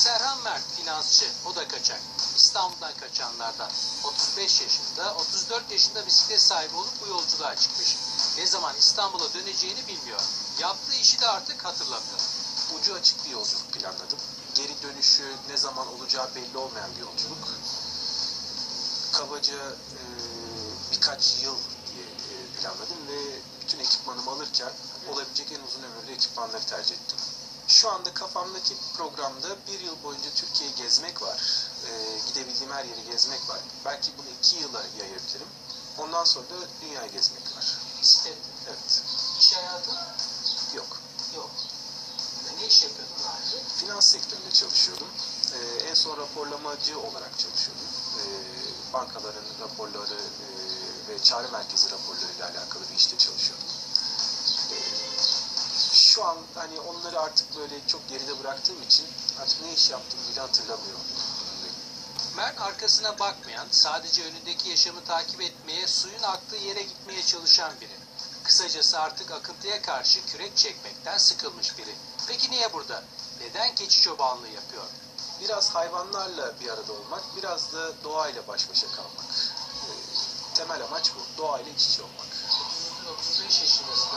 Serhan Mert finansçı, o da kaçak. İstanbul'dan kaçanlardan. 35 yaşında, 34 yaşında bisiklet sahibi olup bu yolculuğa çıkmış. Ne zaman İstanbul'a döneceğini bilmiyor. Yaptığı işi de artık hatırlamıyor. Ucu açık bir yolculuk planladım. Geri dönüşü ne zaman olacağı belli olmayan bir yolculuk. Kabaca e, birkaç yıl diye e, planladım ve bütün ekipmanımı alırken olabilecek en uzun ömürlü ekipmanları tercih ettim. Şu anda kafamdaki programda bir yıl boyunca Türkiye'yi gezmek var. E, gidebildiğim her yeri gezmek var. Belki bunu iki yıla yayabilirim. Ondan sonra da dünyayı gezmek var. Bisiklet, Evet. iş hayatı Yok. yok. Ne iş yapıyordun önce? Finans sektöründe çalışıyordum. Ee, en son raporlamacı olarak çalışıyordum. Ee, bankaların raporları e, ve çağrı merkezi raporlarıyla alakalı bir işte çalışıyordum. Ee, şu an hani onları artık böyle çok geride bıraktığım için artık ne iş yaptığımı bile hatırlamıyorum. Mert arkasına bakmayan, sadece önündeki yaşamı takip etmeye, suyun aktığı yere gitmeye çalışan biri. Kısacası artık akıntıya karşı kürek çekmekten sıkılmış biri. Peki niye burada? Neden keçi çobanlığı yapıyor? Biraz hayvanlarla bir arada olmak, biraz da doğayla baş başa kalmak. Temel amaç bu. Doğayla iç içe olmak. 35 yaşındasın.